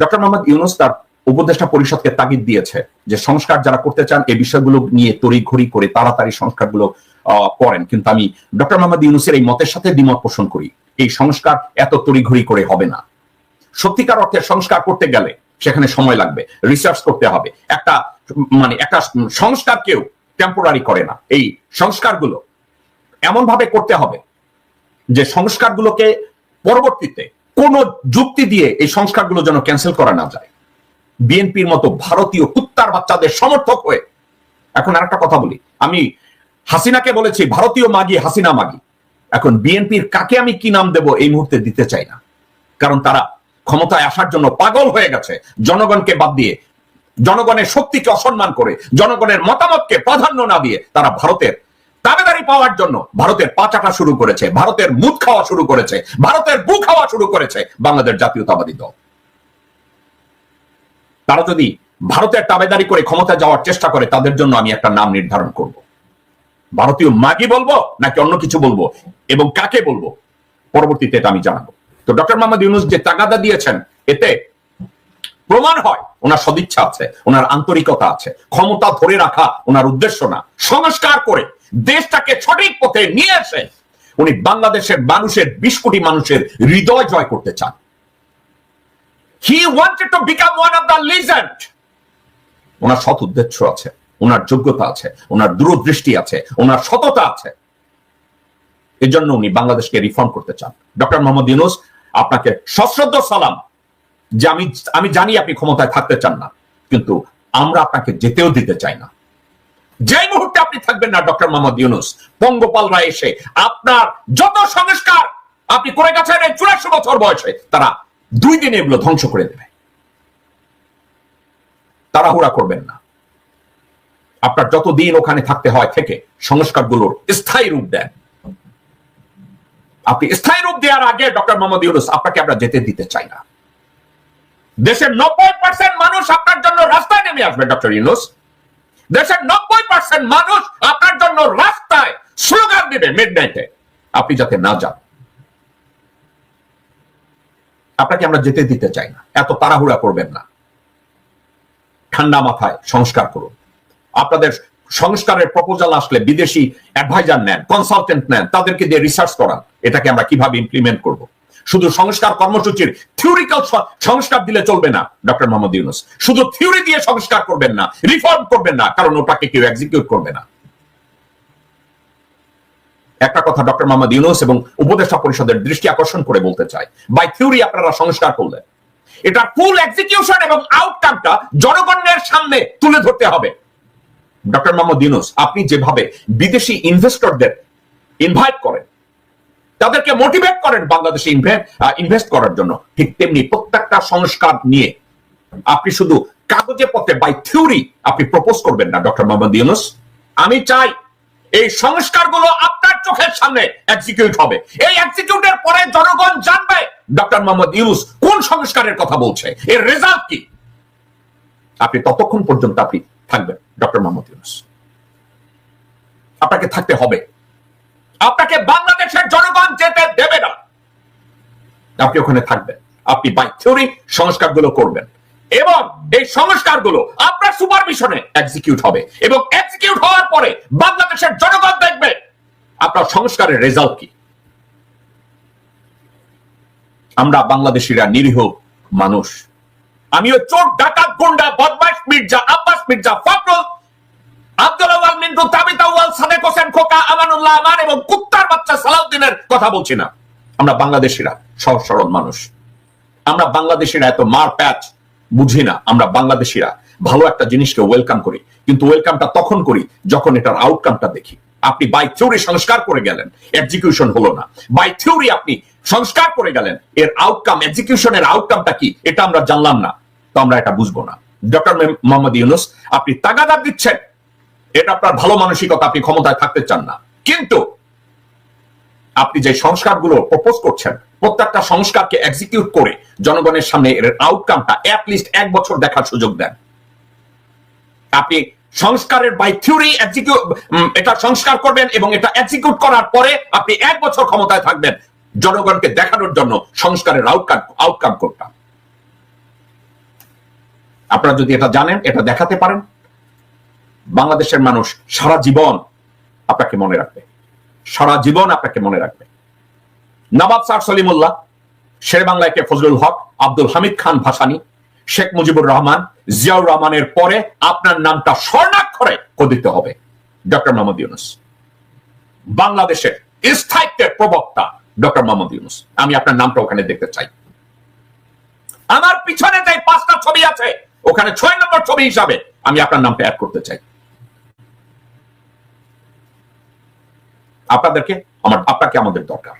Doctor Mohammad Yunus তার উপদেষ্টা পরিষদকে তাগিদ দিয়েছে যে সংস্কার যারা করতে চান এই বিষয়গুলো নিয়ে তড়িঘড়ি করে তাড়াতাড়ি সংস্কারগুলো করেন। কিন্তু আমি ডক্টর মোহাম্মদ ইউনুসের এই মতের সাথে দ্বিমত পোষণ করি। এই সংস্কার এত তড়িঘড়ি করে হবে না। সত্যিকার অর্থে সংস্কার করতে গেলে সেখানে সময় লাগবে রিসার্চ করতে হবে। একটা মানে একটা সংস্কার কেউ টেম্পোরারি করে না। এই সংস্কারগুলো এমন ভাবে করতে হবে যে সংস্কারগুলোকে পরবর্তীতে কোন যুক্তি দিয়ে এই সংস্কারগুলো যেন ক্যান্সেল করা না যায়। বিএনপির মতো ভারতীয় কুত্তার বাচ্চাদের সমর্থক হয়ে। এখন আরেকটা কথা বলি। আমি হাসিনাকে বলেছি, ভারতীয় মাগি, হাসিনা মাগি। এখন বিএনপির কাকে আমি কি নাম দেব এই মুহূর্তে দিতে চাই না। কারণ তারা ক্ষমতায় আসার জন্য পাগল হয়ে গেছে। জনগণকে বাদ দিয়ে, জনগণের শক্তিকে অসম্মান করে, জনগণের মতামতকে প্রাধান্য না দিয়ে তারা ভারতের দাবেদারি পাওয়ার জন্য ভারতের পাচাটা শুরু করেছে, ভারতের মুখ খাওয়া শুরু করেছে, ভারতের বু খাওয়া শুরু করেছে বাংলাদেশ জাতীয়তাবাদী দল। তারা যদি ভারতের তাবেদারি করে ক্ষমতা যাওয়ার চেষ্টা করে, তাদের জন্য আমি একটা নাম নির্ধারণ করব। ভারতীয় মাগি বলব নাকি অন্য কিছু বলব? এবং কাকে বলব? পরবর্তীতে এটা আমি জানাব। তো ডক্টর মোহাম্মদ ইউনুস যে তাগাদা দিয়েছেন, এতে প্রমাণ হয়, ওনার সদিচ্ছা আছে, ওনার আন্তরিকতা আছে, ক্ষমতা ধরে রাখা ওনার উদ্দেশ্য না। সংস্কার করে দেশটাকে সঠিক পথে নিয়ে এসে উনি বাংলাদেশের মানুষের বিশ কোটি মানুষের হৃদয় জয় করতে চান। He wanted to become one of the legend ওনার সৎ উদ্দেশ্য আছে, ওনার যোগ্যতা আছে, ওনার দূরদৃষ্টি আছে, ওনার সততা আছে। এর জন্য উনি বাংলাদেশকে রিফর্ম করতে চান। ডক্টর মোহাম্মদ ইউনুস, আপনাকে সশ্রদ্ধ সালাম যে আমি আমি জানি আপনি ক্ষমতায় থাকতে চান না, কিন্তু আমরা আপনাকে যেতেও দিতে চাই না। যে মুহূর্তে আপনি থাকবেন না, ডক্টর মোহাম্মদ ইউনুস পঙ্গপালরা এসে আপনার যত সংস্কার, আপনি করে গেছেন এই চুরাশি বছর বয়সে, তারা দুই দিনে এগুলো ধ্বংস করে দেবে। তাড়াহুড়া করবেন না। আপনার যতদিন ওখানে থাকতে হয় থেকে সংস্কারগুলোর স্থায়ী রূপ দেন। আপনি স্থায়ী রূপ দেওয়ার আগে, ডক্টর মোহাম্মদ ইউনুস, আপনাকে আমরা যেতে দিতে চাই না। দেশের নব্বই পার্সেন্ট মানুষ আপনার জন্য রাস্তায় নেমে আসবে, ডক্টর ইউনুস। দেশের নব্বই পার্সেন্ট মানুষ আপনার জন্য রাস্তায় স্লোগান দিবে মিড নাইটে আপনি যাতে না যান। আপনাকে আমরা যেতে দিতে চাই না। এত তাড়াহুড়া করবেন না। ঠান্ডা মাথায় সংস্কার করুন। আপনাদের সংস্কারের প্রপোজাল আসলে বিদেশি অ্যাডভাইজার নেন কনসালটেন্ট নেন, তাদেরকে দিয়ে রিসার্চ করান। এটাকে আমরা কীভাবে ইমপ্লিমেন্ট করব? শুধু সংস্কার কর্মসূচির থিওরিক্যাল সংস্কার দিলে চলবে না ডক্টর মোহাম্মদ ইউনুস। শুধু থিওরি দিয়ে সংস্কার করবেন না রিফর্ম করবেন না, কারণ ওটাকে কেউ এক্সিকিউট করবে না। একটা কথা ডক্টর মোহাম্মদ ইউনুস এবং উপদেষ্টা পরিষদের দৃষ্টি আকর্ষণ করে বলতে চাই। বাই থিওরি আপনারা সংস্কার করলেন। এটা ফুল এক্সিকিউশন এবং আউটকামটা জনগণের সামনে তুলে ধরতে হবে। ডক্টর মোহাম্মদ ইউনুস, আপনি যেভাবে বিদেশি ইনভেস্টরদের ইনভাইট করেন তাদেরকে মোটিভেট করেন বাংলাদেশে ইনভেস্ট করার জন্য। ঠিক তেমনি প্রত্যেকটা সংস্কার নিয়ে আপনি শুধু কাগজে পত্রে বাই থিওরি আপনি প্রপোজ করবেন না ডক্টর মোহাম্মদ ইউনুস। আমি চাই এই সংস্কারগুলো আপনার চোখের সামনে এক্সিকিউট হবে। এই এক্সিকিউটের পরে জনগণ জানবে ডক্টর মোহাম্মদ ইউনুস কোন সংস্কারের কথা বলছে। এর রেজাল্ট কি? আপনি ততক্ষণ পর্যন্ত আপনি থাকবেন ডক্টর মোহাম্মদ ইউনুস। আপনাকে থাকতে হবে। আপনাকে বাংলাদেশের জনগণ যেতে দেবে না। আপনি ওখানে থাকবেন। আপনি বাই থিওরি সংস্কারগুলো করবেন। এবং এই সংস্কারগুলো আপনার সুপারভিশনে এক্সিকিউট হবে। এবং এক্সিকিউট হওয়ার পরে বাংলাদেশের জনগণ দেখবে আপনার সংস্কারের রেজাল্ট কি। আমরা বাংলাদেশিরা নিরীহ মানুষ। আমিও চোর, ডাকাত, গুন্ডা, বদমাইশ, মির্জা, আব্বাস, মির্জা, ফখরুল, আব্দুল আওয়াল মিন্টু, তাবিত আউয়াল, সাদেক হোসেন, খোকা, আমানুল্লাহ, আমান এবং কুত্তার বাচ্চা সালাউদ্দিনের কথা বলছি না। আমরা বাংলাদেশিরা, সহজ সরল মানুষ। আমরা বাংলাদেশিরা এত মার প্যাচ বুঝি না। আমরা বাংলাদেশিরা ভালো একটা জিনিসকে ওয়েলকাম করি। কিন্তু ওয়েলকামটা তখন করি যখন এটার আউটকামটা দেখি। আপনি বাই থিওরি সংস্কার করে গেলেন এক্সিকিউশন হলো না। বাই থিওরি আপনি সংস্কার করে গেলেন, এর আউটকাম এক্সিকিউশনের আউটকামটা কি? এটা আমরা জানলাম না। তো আমরা এটা বুঝব না। ডক্টর মোহাম্মদ ইউনুস আপনি তাগাদা দিচ্ছেন। এটা আপনার ভালো মানসিকতা, আপনি ক্ষমতায় থাকতে চান না। কিন্তু আপনি যে সংস্কারগুলো প্রপোজ করছেন, প্রত্যেকটা সংস্কারকে এক্সিকিউট করে জনগণের সামনে এর আউটকামটা অ্যাটলিস্ট এক বছর দেখার সুযোগ দেন। আপনি সংস্কারের বাই থিওরি এটা সংস্কার করবেন এবং এটা এক্সিকিউট করার পরে আপনি এক বছর ক্ষমতায় থাকবেন। জনগণকে দেখানোর জন্য সংস্কারের আউটকাম আউটকাম করতাম আপনারা যদি এটা জানেন, এটা দেখাতে পারেন। বাংলাদেশের মানুষ সারা জীবন আপনাকে মনে রাখবে। সারা জীবন আপনাকে মনে রাখবে। নবাব স্যার সলিমুল্লাহ, শের বাংলায় কে ফজলুল হক, আব্দুল হামিদ খান ভাসানী, শেখ মুজিবুর রহমান, জিয়াউর রহমানের পরে আপনার নামটা স্বর্ণাক্ষরে খোদিত হবে। ডক্টর মোহাম্মদ ইউনুস। বাংলাদেশের স্থায়িত্বের প্রবক্তা ডক্টর মোহাম্মদ ইউনুস। আমি আপনার নামটা ওখানে দেখতে চাই। আমার পিছনে যে পাঁচটা ছবি আছে, ওখানে ছয় নম্বর ছবি হিসাবে আমি আপনার নামটা অ্যাড করতে চাই। আপনাদেরকে আমার আপনাকে আমাদের দরকার।